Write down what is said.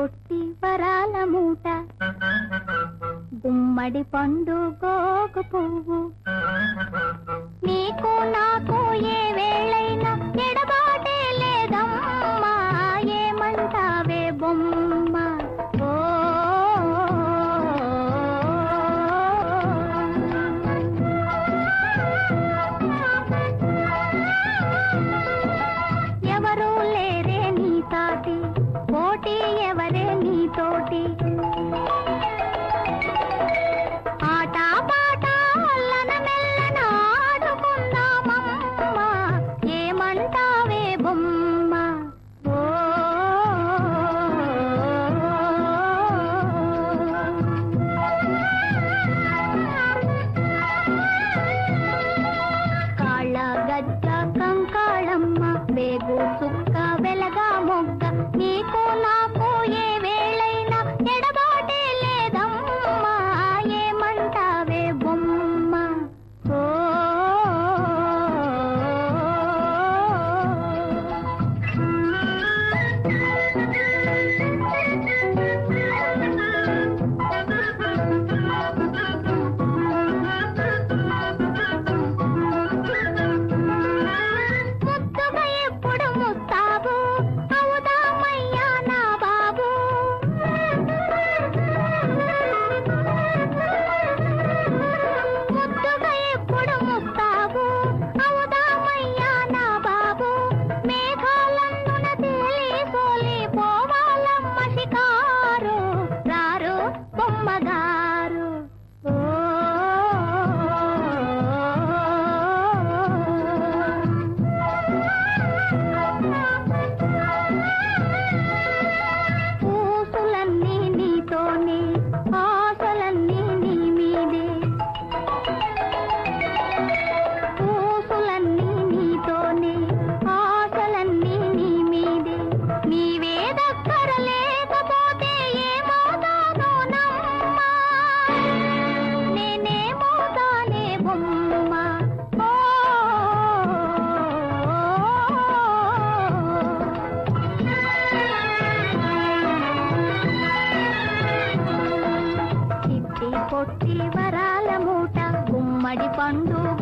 పొట్టి వరాల మూట. గుమ్మడి పండు గోకు పువ్వు. నీకు నాకు ఏ వేళైనా ఎడబాటే లేదమ్మా ఏమంటావే బొమ్మ. ఓ. ఎవరూ లేరే నీ తాటి పోటీ ఎవరు కొట్టి వరాల మూట గుమ్మడి పండుగ